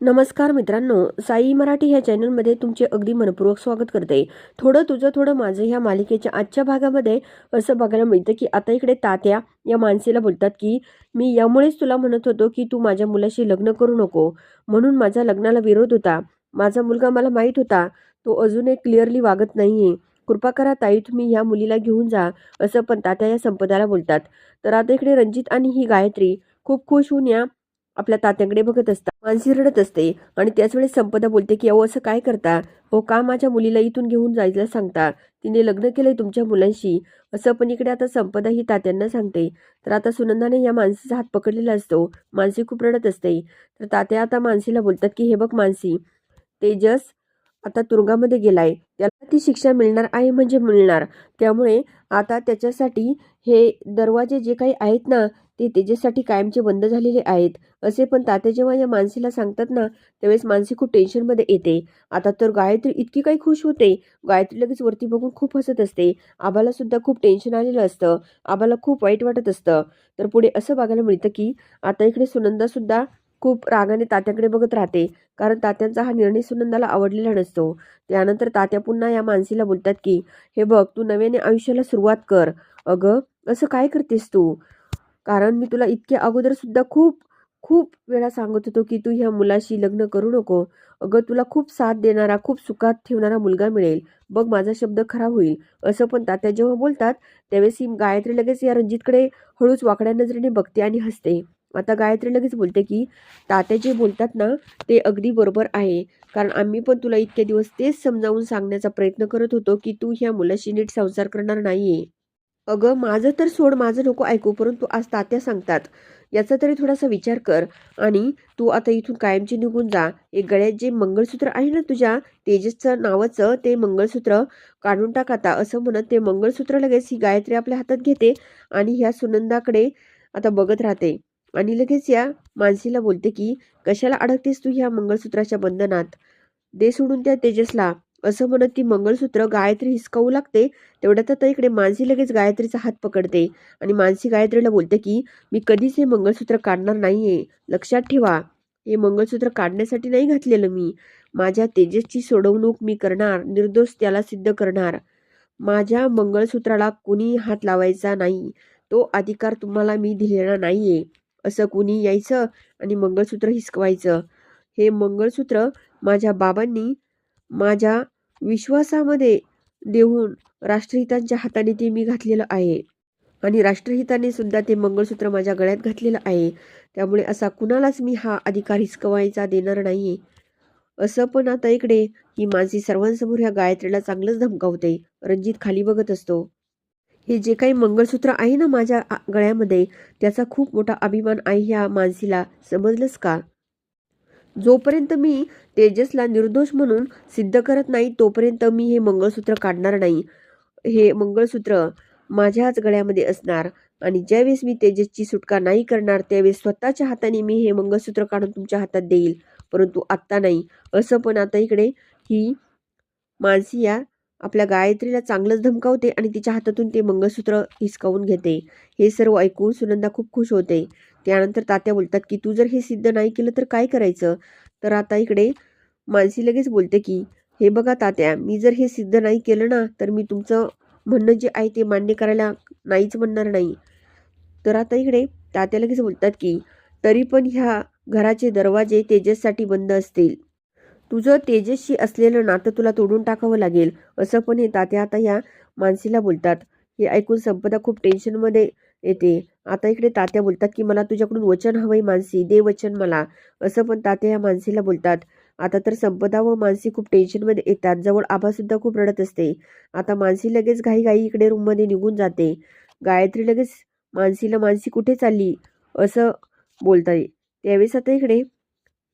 नमस्कार मित्रांनो साई मराठी ह्या चॅनलमध्ये तुमचे अगदी मनपूर्वक स्वागत करते. थोडं तुझं थोडं माझं ह्या मालिकेच्या आजच्या भागामध्ये असं बघायला मिळतं की आता इकडे तात्या या माणसेला बोलतात की मी यामुळेच तुला म्हणत होतो की तू माझ्या मुलाशी लग्न करू नको. म्हणून माझ्या लग्नाला विरोध होता. माझा मुलगा मला माहीत होता. तो अजूनही क्लिअरली वागत नाही कृपा करा ताई तुम्ही ह्या मुलीला घेऊन जा. असं पण तात्या या संपदाला बोलतात. तर आता इकडे रंजित आणि ही गायत्री खूप खुश होऊन या आपल्या तात्याकडे बघत असतात मानसी रडत असते आणि त्याच वेळेस संपदा बोलते की अहो असं काय करता? हो का माझ्या मुलीला इथून घेऊन जायला सांगता? तिने लग्न केलंय तुमच्या मुलांशी. असं पण इकडे आता संपदा ही तात्यांना सांगते. तर आता सुनंदाने या मानसीचा हात पकडलेला असतो. मानसी खूप रडत असते. तर तात्या आता मानसीला बोलतात की हे बघ मानसी तेजस आता तुरुंगामध्ये गेलाय. त्याला ती शिक्षा मिळणार आहे म्हणजे मिळणार. त्यामुळे आता त्याच्यासाठी हे दरवाजे जे काही आहेत ना ते तेजेसाठी कायमचे बंद झालेले आहेत. असे पण तात्या जेव्हा या मानसीला सांगतात ना त्यावेळेस मानसी खूप टेन्शनमध्ये येते. आता तर गायत्री इतकी काही खुश होते. गायत्री लगेच वरती बघून खूप हसत असते. आबाला सुद्धा खूप टेन्शन आलेलं असतं. आबाला खूप वाईट वाटत असतं. तर पुढे असं बघायला मिळतं की आता इकडे सुनंदा सुद्धा खूप रागाने तात्याकडे बघत राहते. कारण तात्यांचा हा निर्णय सुनंदाला आवडलेला नसतो. त्यानंतर तात्या पुन्हा या मानसीला बोलतात की हे बघ तू नव्याने आयुष्याला सुरुवात कर. अगं असं काय करतेस तू? कारण मी तुला इतक्या अगोदर सुद्धा खूप खूप वेळा सांगत होतो की तू ह्या मुलाशी लग्न करू नको. अगं तुला खूप साथ देणारा खूप सुखात ठेवणारा मुलगा मिळेल. बघ माझा शब्द खरा होईल. असं पण तात्या जेव्हा बोलतात त्यावेळेस ही गायत्री लगेच या रणजितकडे हळूच वाकड्या नजरेने बघते आणि हसते. आता गायत्री लगेच बोलते की तात्या जे बोलतात ना ते अगदी बरोबर आहे. कारण आम्ही पण तुला इतके दिवस तेच समजावून सांगण्याचा प्रयत्न करत होतो की तू ह्या मुलाशी नीट संसार करणार नाहीये. अगं माझं तर सोड माझं नको ऐकू परंतु आज तात्या सांगतात. याचा तरी थोडासा विचार कर आणि तू आता इथून कायमची निघून जा. एक गळ्यात जे मंगळसूत्र आहे ना तुझ्या तेजसचं नावाचं ते मंगळसूत्र काढून टाक आता. असं म्हणत ते मंगळसूत्र लगेच ही गायत्री आपल्या हातात घेते आणि ह्या सुनंदाकडे आता बघत राहते. आणि लगेच या मानसीला बोलते की कशाला अडकतेस तू ह्या मंगळसूत्राच्या बंधनात? दे सोडून त्या तेजसला. असं म्हणत ती मंगळसूत्र गायत्री हिसकावू लागते. तेवढ्यात आता इकडे मानसी लगेच गायत्रीचा हात पकडते आणि मानसी गायत्रीला बोलते की मी कधीच हे मंगळसूत्र काढणार नाहीये. लक्षात ठेवा. हे मंगळसूत्र काढण्यासाठी नाही घातलेलं मी. माझ्या तेजसची सोडवणूक मी करणार. निर्दोष त्याला सिद्ध करणार. माझ्या मंगळसूत्राला कुणी हात लावायचा नाही. तो अधिकार तुम्हाला मी दिलेला नाहीये. असं कुणी यायचं आणि मंगळसूत्र हिसकवायचं. हे मंगळसूत्र माझ्या बाबांनी माझ्या विश्वासामध्ये देऊन राष्ट्रहितांच्या हाताने ते मी घातलेलं आहे. आणि राष्ट्रहिताने सुद्धा ते मंगळसूत्र माझ्या गळ्यात घातलेलं आहे. त्यामुळे असा कुणालाच मी हा अधिकार हिसकवायचा देणार नाही. असं पण आता इकडे ही मानसी सर्वांसमोर ह्या गायत्रीला चांगलंच धमकावते. रणजित खाली बघत असतो. हे जे काही मंगळसूत्र आहे ना माझ्या गळ्यामध्ये त्याचा खूप मोठा अभिमान आहे ह्या मानसीला. समजलंच का? जोपर्यंत मी तेजसला निर्दोष म्हणून सिद्ध करत नाही तोपर्यंत मी हे मंगळसूत्र काढणार नाही. हे मंगळसूत्र माझ्याच गळ्यामध्ये असणार आणि ज्यावेळेस मी तेजसची सुटका नाही करणार त्यावेळेस स्वतःच्या हाताने मी हे मंगळसूत्र काढून तुमच्या हातात देईल. परंतु आत्ता नाही. असं पण आता इकडे ही मानसी या आपल्या गायत्रीला चांगलंच धमकावते आणि तिच्या हातातून ते मंगळसूत्र हिसकावून घेते. हे सर्व ऐकून सुनंदा खूप खुश होते. त्यानंतर तात्या बोलतात की तू जर हे सिद्ध नाही केलं तर काय करायचं? तर आता इकडे मानसी लगेच बोलते की हे बघा तात्या मी जर हे सिद्ध नाही केलं ना तर मी तुमचं म्हणणं जे आहे ते मान्य करायला नाहीच म्हणणार नाही. तर आता इकडे तात्या लगेच बोलतात की तरी पण ह्या घराचे दरवाजे तेजससाठी बंद असतील. तुझं तेजस्वी असलेलं नातं तुला तोडून टाकावं लागेल असं पण हे तात्या आता या मानसीला बोलतात. हे ऐकून संपदा खूप टेन्शनमध्ये येते. आता इकडे तात्या बोलतात की मला तुझ्याकडून वचन हवंय मानसी दे वचन मला. असं पण तात्या या मानसीला बोलतात. आता तर संपदा व मानसी खूप टेन्शनमध्ये येतात. जवळ आबासुद्धा खूप रडत असते. आता मानसी लगेच घाई इकडे रूममध्ये निघून जाते. गायत्री लगेच मानसीला मानसी कुठे चालली? असं बोलताय. त्यावेळेस आता इकडे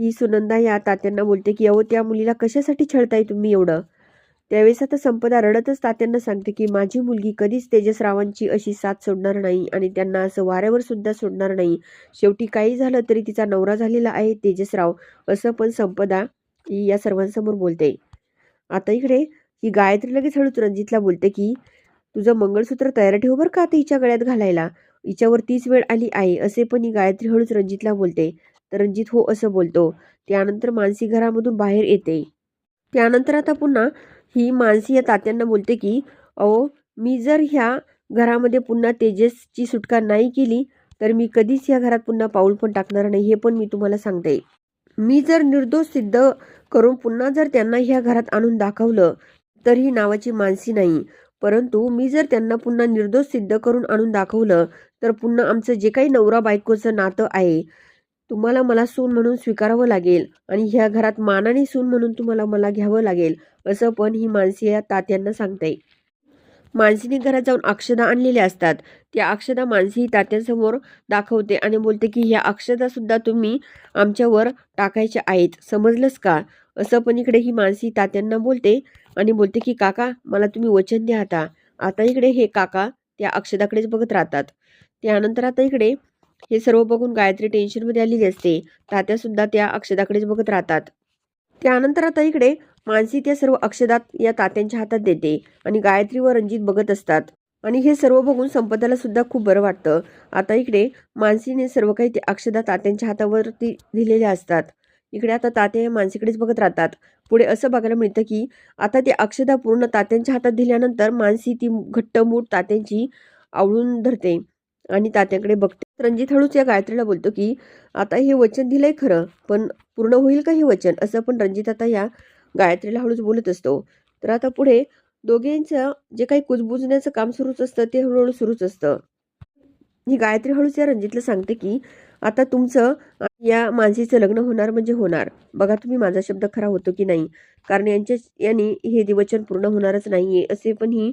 ही सुनंदा या तात्यांना बोलते की अहो त्या मुलीला कशासाठी छळताय तुम्ही एवढं? त्यावेळेस आता संपदा रडतच तात्यांना सांगते की माझी मुलगी कधीच तेजसरावांची अशी साथ सोडणार नाही आणि त्यांना असं वाऱ्यावर सुद्धा सोडणार नाही. शेवटी काही झालं तरी तिचा नवरा झालेला आहे तेजसराव असं पण संपदा ही या सर्वांसमोर बोलते. आता इकडे ही गायत्री लगेच हळूच रणजितला बोलते की तुझं मंगळसूत्र तयार ठेव बरं का आता हिच्या गळ्यात घालायला? हिच्यावर तीच वेळ आली आहे असे पण ही गायत्री हळूच रणजितला बोलते. तर रणजित हो असं बोलतो. त्यानंतर मानसी घरामधून बाहेर येते. त्यानंतर आता पुन्हा ही मानसी या तात्यांना बोलते की अहो मी जर ह्या घरामध्ये पुन्हा तेजसची सुटका नाही केली तर मी कधीच या घरात पुन्हा पाऊल पण टाकणार नाही हे पण मी तुम्हाला सांगते. मी जर निर्दोष सिद्ध करून पुन्हा जर त्यांना ह्या घरात आणून दाखवलं तर ही नावाची मानसी नाही. परंतु मी जर त्यांना पुन्हा निर्दोष सिद्ध करून आणून दाखवलं तर पुन्हा आमचं जे काही नवरा बायकोचं नातं आहे तुम्हाला मला सून म्हणून स्वीकारावं लागेल आणि ह्या घरात मानाने सून म्हणून तुम्हाला मला घ्यावं लागेल असं पण ही मानसी या तात्यांना सांगते. मानसीने घरात जाऊन अक्षदा आणलेल्या असतात. त्या अक्षदा मानसी तात्यांसमोर दाखवते आणि बोलते की ह्या अक्षदासुद्धा तुम्ही आमच्यावर टाकायच्या आहेत. समजलंच का? असं पण इकडे ही मानसी तात्यांना बोलते आणि बोलते की काका मला तुम्ही वचन द्या आता. आता इकडे हे काका त्या अक्षदाकडेच बघत राहतात. त्यानंतर आता इकडे हे सर्व बघून गायत्री टेन्शनमध्ये आलेली असते. तात्यासुद्धा त्या अक्षदाकडेच बघत राहतात. त्यानंतर आता इकडे मानसी त्या सर्व अक्षदात या तात्यांच्या हातात देते आणि गायत्री व रणजित बघत असतात. आणि हे सर्व बघून संपदाला सुद्धा खूप बरं वाटतं. आता इकडे मानसीने सर्व काही ते अक्षदा तात्यांच्या हातावरती दिलेले असतात. इकडे आता तात्या हे मानसीकडेच बघत राहतात. पुढे असं बघायला मिळतं की आता ते अक्षदा पूर्ण तात्यांच्या हातात दिल्यानंतर मानसी ती घट्ट मूठ तात्यांची आवळून धरते आणि तात्याकडे बघते. रणजित हळूच या गायत्रीला बोलतो की आता हे वचन दिलंय खरं पण पूर्ण होईल का हे वचन? असं पण रणजित आता या गायत्रीला हळूच बोलत असतो. तर आता पुढे दोघेंचं जे काही कुजबुजण्याचं काम सुरूच असतं ते हळूहळू सुरूच असतं. ही गायत्री हळूच या रणजितला सांगते की आता तुमचं या मानसीचं लग्न होणार म्हणजे होणार. बघा तुम्ही माझा शब्द खरा होतो की नाही. कारण यांच्या यांनी हे दिवचन पूर्ण होणारच नाहीये. असे पण ही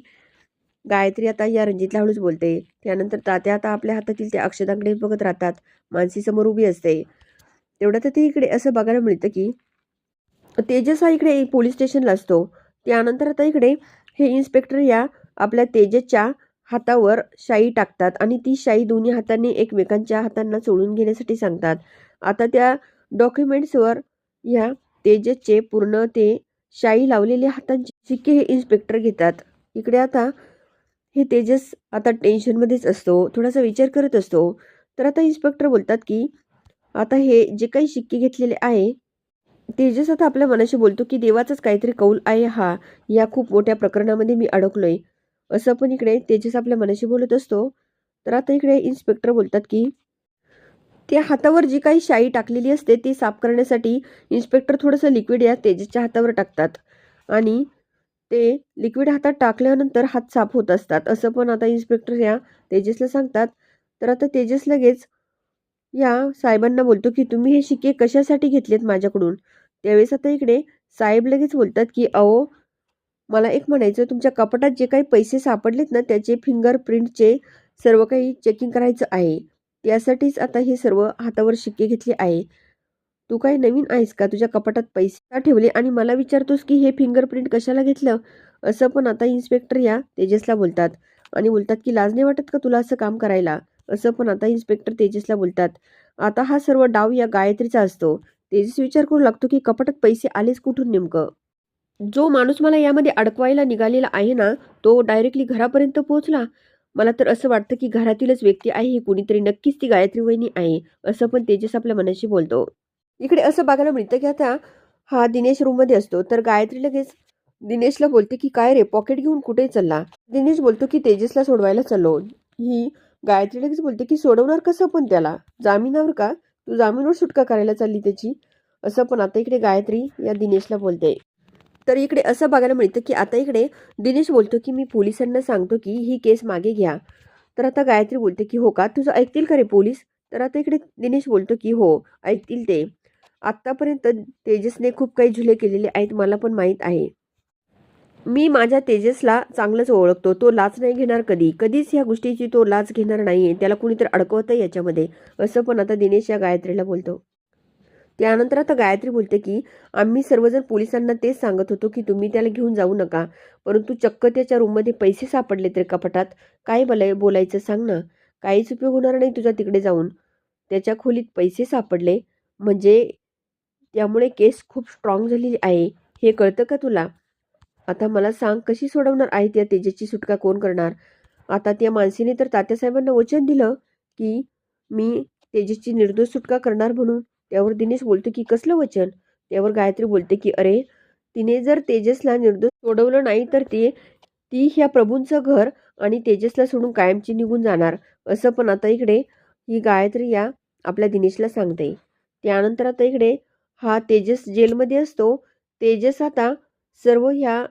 गायत्री आता या रणजितला हळूच बोलते. त्यानंतर तात्या आता आपल्या हातातील त्या अक्षतांकडे बघत राहतात. मानसी समोर उभी असते. तेवढं तर ते इकडे असं बघायला मिळतं की तेजस हा इकडे पोलीस स्टेशनला असतो. त्यानंतर आता इकडे हे इन्स्पेक्टर या आपल्या तेजसच्या हातावर शाई टाकतात आणि ती शाई दोन्ही हातांनी एकमेकांच्या हातांना चोळून घेण्यासाठी सांगतात. आता त्या डॉक्युमेंट्सवर ह्या तेजसचे पूर्ण ते शाई लावलेल्या हातांचे शिक्के हे इन्स्पेक्टर घेतात. इकडे आता हे तेजस आता टेन्शनमध्येच असतो थोडासा विचार करत असतो. तर आता इन्स्पेक्टर बोलतात की आता हे जे काही शिक्के घेतलेले आहे तेजस आता आपल्या मनाशी बोलतो की देवाचाच काहीतरी कौल आहे हा या खूप मोठ्या प्रकरणामध्ये मी अडकलोय. असं पण इकडे तेजस आपल्या मनाशी बोलत असतो. तर आता इकडे इन्स्पेक्टर बोलतात की त्या हातावर जी काही शाई टाकलेली असते ती साफ करण्यासाठी इन्स्पेक्टर थोडंसं लिक्विड या तेजसच्या हातावर टाकतात. आणि ते लिक्विड हातात टाकल्यानंतर हात साफ होत असतात. असं पण आता इन्स्पेक्टर या तेजसला सांगतात. तर आता तेजस लगेच या साहेबांना बोलतो की तुम्ही हे शिक्के कशासाठी घेतलेत माझ्याकडून? त्यावेळेस आता इकडे साहेब लगेच बोलतात की अहो मला एक म्हणायचं तुमच्या कपाटात जे काही पैसे सापडलेत ना त्याचे फिंगरप्रिंटचे सर्व काही चेकिंग करायचं आहे. त्यासाठीच आता हे सर्व हातावर शिक्के घेतले आहे. तू काही नवीन आहेस का? तुझ्या कपाटात पैसे का ठेवले? आणि मला विचारतोस की हे फिंगरप्रिंट कशाला घेतलं? असं पण आता इन्स्पेक्टर या तेजसला बोलतात. आणि बोलतात की लाज नाही वाटत का तुला असं काम करायला? असं पण आता इन्स्पेक्टर तेजसला बोलतात. आता हा सर्व डाव या गायत्रीचा असतो. तेजस विचार करू लागतो की कपाटात पैसे आलेच कुठून नेमकं? जो माणूस मला यामध्ये अडकवायला निघालेला आहे ना तो डायरेक्टली घरापर्यंत पोहोचला. मला तर असं वाटतं की घरातीलच व्यक्ती आहे ही कुणीतरी नक्कीच ती गायत्री वहिनी आहे असं पण तेजस आपल्या मनाशी बोलतो. इकडे असं बघायला मिळतं की आता हा दिनेश रूममध्ये असतो. तर गायत्री लगेच दिनेशला बोलते की काय रे पॉकेट घेऊन कुठे चालला? दिनेश बोलतो की तेजसला सोडवायला चाललो. ही गायत्री लगेच बोलते की सोडवणार कसं पण त्याला? जामिनावर का? तू जामीनवर सुटका करायला चालली त्याची? असं पण आता इकडे गायत्री या दिनेशला बोलते. तर इकडे असं बघायला मिळतं की आता इकडे दिनेश बोलतो की मी पोलिसांना सांगतो की ही केस मागे घ्या. तर आता गायत्री बोलते की हो का? तुझं ऐकतील का रे पोलीस? तर आता इकडे दिनेश बोलतो की हो ऐकतील ते. आत्तापर्यंत तेजसने खूप काही झुले केलेले आहेत मला पण माहीत आहे. मी माझ्या तेजसला चांगलंच ओळखतो तो लाच नाही घेणार कधी. कधीच ह्या गोष्टीची तो लाच घेणार नाहीये त्याला कुणीतरी अडकवतं याच्यामध्ये असं पण आता दिनेश या गायत्रीला बोलतो. त्यानंतर आता गायत्री बोलते की आम्ही सर्वजण पोलिसांना तेच सांगत होतो की तुम्ही त्याला घेऊन जाऊ नका परंतु चक्क त्याच्या रूममध्ये पैसे सापडले तरी कपाटात. काय बोलाय बोलायचं सांग ना. काहीच उपयोग होणार नाही तुझ्या तिकडे जाऊन. त्याच्या खोलीत पैसे सापडले म्हणजे त्यामुळे केस खूप स्ट्रॉंग झालेली आहे. हे कळतं का तुला? आता मला सांग कशी सोडवणार आहे त्या तेजसची सुटका कोण करणार? आता त्या माणसीने तर तात्यासाहेबांना वचन दिलं की मी तेजसची निर्दोष सुटका करणार म्हणून. त्यावर दिनेश बोलतो की कसलं वचन? त्यावर गायत्री बोलते की अरे तिने जर तेजसला निर्दोष सोडवलं नाही तर ते ती ह्या प्रभूंचं घर आणि तेजसला सोडून कायमची निघून जाणार. असं पण आता इकडे ही गायत्री या आपल्या दिनेशला सांगते. त्यानंतर आता इकडे हा तेजस जेलमध्ये असतो. तेजस आता सर्व ह्या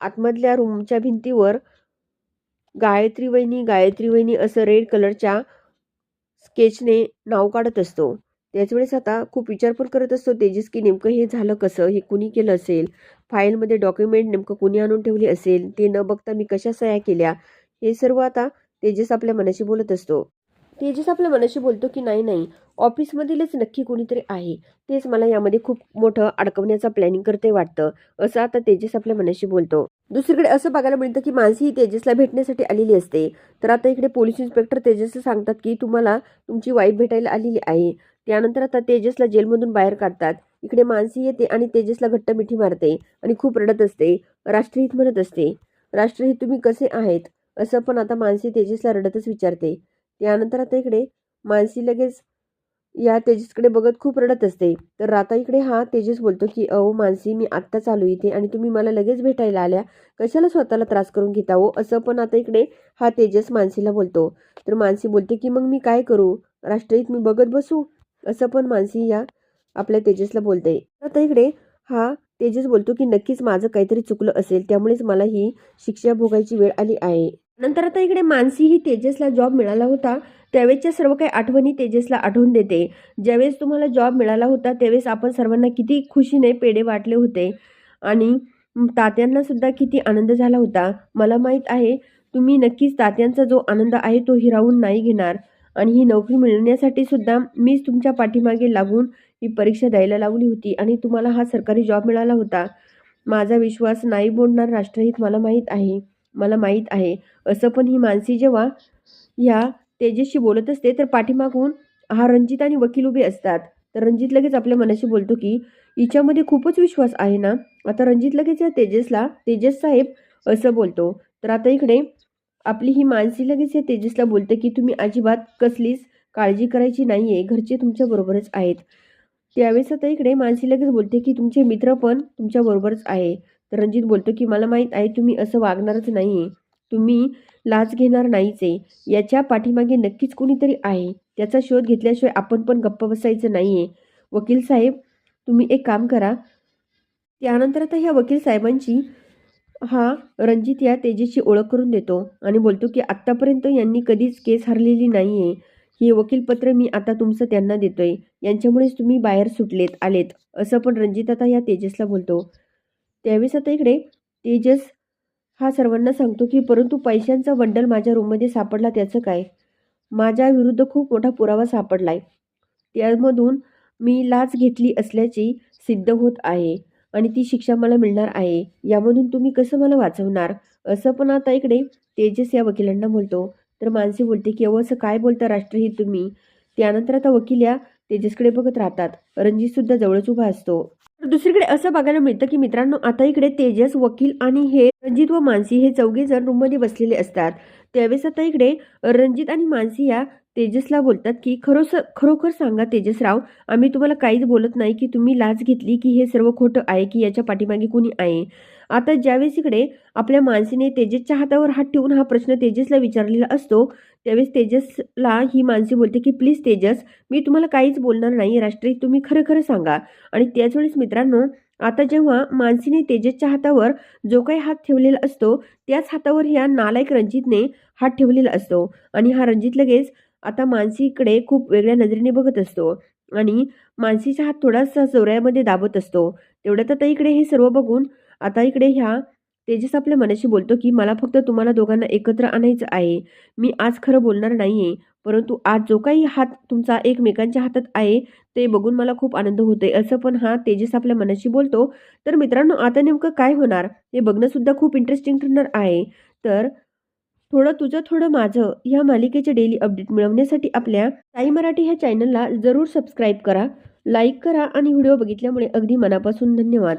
आतमधल्या रूमच्या भिंतीवर गायत्री वहिनी गायत्री वहिनी असं रेड कलरच्या स्केचने नाव काढत असतो. त्याच वेळेस आता खूप विचार पण करत असतो तेजस की नेमकं हे झालं कसं? हे कुणी केलं असेल? फाईलमध्ये डॉक्युमेंट नेमकं कुणी आणून ठेवली असेल? ते न बघता मी कशा सह्या केल्या? हे सर्व आता तेजस आपल्या मनाशी बोलत असतो. तेजस आपल्या मनाशी बोलतो की नाही नाही ऑफिसमधीलच नक्की कोणीतरी आहे. तेच मला यामध्ये खूप मोठं अडकवण्याचा प्लॅनिंग करते वाटतं असं आता तेजस आपल्या मनाशी बोलतो. दुसरीकडे असं बघायला मिळतं की मानसी ही तेजसला भेटण्यासाठी आलेली असते. तर आता इकडे पोलीस इन्स्पेक्टर तेजस सांगतात की तुम्हाला तुमची वाईफ भेटायला आलेली आहे. त्यानंतर आता तेजसला जेलमधून बाहेर काढतात. इकडे मानसी येते आणि तेजसला घट्ट मिठी मारते आणि खूप रडत असते. राष्ट्रहित म्हणत असते राष्ट्रहित तुम्ही कसे आहेत? असं पण आता मानसी तेजसला रडतच विचारते. त्यानंतर आता इकडे मानसी लगेच या तेजसकडे बघत खूप रडत असते. तर आता इकडे हा तेजस बोलतो की अहो मानसी मी आत्ताच आलो इथे आणि तुम्ही मला लगेच भेटायला आल्या. कशाला स्वतःला त्रास करून घेता हो? असं पण आता इकडे हा तेजस मानसीला बोलतो. तर मानसी बोलते की मग मी काय करू? राष्ट्रहित मी बघत बसू? असं पण मानसी या आपल्या तेजसला बोलते. आता इकडे हा तेजस बोलतो की नक्कीच माझं काहीतरी चुकलं असेल त्यामुळेच मला ही शिक्षा भोगायची वेळ आली आहे. नंतर आता इकडे मानसी ही तेजसला जॉब मिळाला होता. त्यावेळेसच्या सर्व काही आठवणी तेजसला आठवून देते. ज्यावेळेस तुम्हाला जॉब मिळाला होता त्यावेळेस आपण सर्वांना किती खुशीने पेढे वाटले होते. आणि तात्यांना सुद्धा किती आनंद झाला होता. मला माहीत आहे तुम्ही नक्कीच तात्यांचा जो आनंद आहे तो हिरावून नाही घेणार. आणि ही नोकरी मिळण्यासाठी सुद्धा मीच तुमच्या पाठीमागे लागून ही परीक्षा द्यायला लावली होती आणि तुम्हाला हा सरकारी जॉब मिळाला होता. माझा विश्वास नाही बोलणार राष्ट्रहित मला माहीत आहे. मला माहीत आहे. असं पण ही मानसी जेव्हा ह्या तेजसशी बोलत असते तर पाठीमागून हा रणजित आणि वकील उभे असतात. तर रणजित लगेच आपल्या मनाशी बोलतो की हिच्यामध्ये खूपच विश्वास आहे ना? आता रणजित लगेच या तेजसला तेजस साहेब असं बोलतो. तर आता इकडे आपली ही मानसी लगेच या तेजसला बोलते की तुम्ही अजिबात कसलीच काळजी करायची नाही आहे घरचे तुमच्याबरोबरच आहेत. त्यावेळेस आता इकडे मानसी लगेच बोलते की तुमचे मित्र पण तुमच्याबरोबरच आहे. तर रणजित बोलतो की मला माहीत आहे तुम्ही असं वागणारच नाही आहे तुम्ही लाच घेणार नाहीच आहे. याच्या पाठीमागे नक्कीच कोणीतरी आहे. त्याचा शोध घेतल्याशिवाय आपण पण गप्प बसायचं नाही आहे वकील साहेब तुम्ही एक काम करा. त्यानंतर आता ह्या वकील साहेबांची हा रणजित या तेजसची ओळख करून देतो आणि बोलतो की आत्तापर्यंत यांनी कधीच केस हरलेली नाही आहे हे वकीलपत्र मी आता तुमचं त्यांना देतोय. यांच्यामुळेच तुम्ही बाहेर सुटलेत आलेत. असं पण रणजित आता या तेजसला बोलतो. त्यावेळेस आता इकडे तेजस हा सर्वांना सांगतो की परंतु पैशांचा बंडल माझ्या रूममध्ये सापडला त्याचं काय? माझ्या विरुद्ध खूप मोठा पुरावा सापडलाय. त्यामधून मी लाच घेतली असल्याची सिद्ध होत आहे आणि ती शिक्षा मला मिळणार आहे. यामधून तुम्ही कसं मला वाचवणार? असं पण आता इकडे तेजस या वकिलांना बोलतो. तर मानसी बोलते की अहो असं काय बोलता राष्ट्रहित तुम्ही? त्यानंतर आता वकील या तेजसकडे बघत राहतात. रणजित सुद्धा जवळच उभा असतो. तर दुसरीकडे असं बघायला मिळतं की मित्रांनो आता इकडे तेजस वकील आणि हे रणजित व मानसी हे चौघे जण रूममध्ये बसलेले असतात. त्यावेळेस आता इकडे रणजित आणि मानसी या तेजसला बोलतात की खरोस खरोखर सांगा तेजसराव आम्ही तुम्हाला काहीच बोलत नाही की तुम्ही लाच घेतली की हे सर्व खोटं आहे की याच्या पाठीमागे कोणी आहे? आता ज्यावेळेस इकडे आपल्या मानसीने तेजसच्या हातावर हात ठेवून हा प्रश्न तेजसला विचारलेला असतो त्यावेळेस तेजसला ही मानसी बोलते की प्लीज तेजस मी तुम्हाला काहीच बोलणार नाही राष्ट्रीय तुम्ही खरं खरं सांगा. आणि त्याच वेळेस मित्रांनो आता जेव्हा मानसीने तेजसच्या हातावर जो काही हात ठेवलेला असतो त्याच हातावर ह्या नालायक रणजितने हात ठेवलेला असतो. आणि हा रणजित लगेच आता मानसीकडे खूप वेगळ्या नजरेने बघत असतो आणि मानसीचा हात थोडासा चौऱ्यामध्ये दाबत असतो. तेवढ्यात आता इकडे हे सर्व बघून आता इकडे ह्या तेजस आपल्या मनाशी बोलतो की मला फक्त तुम्हाला दोघांना एकत्र आणायचं आहे. मी आज खरं बोलणार नाही आहे परंतु आज जो काही हात तुमचा एकमेकांच्या हातात आहे ते बघून मला खूप आनंद होतोय. असं पण हा तेजस आपल्या मनाशी बोलतो. तर मित्रांनो आता नेमकं काय होणार? हे बघणंसुद्धा खूप इंटरेस्टिंग ठरणार आहे. तर थोडं तुझं थोडं माझं ह्या मालिकेचे डेली अपडेट मिळवण्यासाठी आपल्या साई मराठी ह्या चॅनलला जरूर सबस्क्राईब करा लाईक करा आणि व्हिडिओ बघितल्यामुळे अगदी मनापासून धन्यवाद.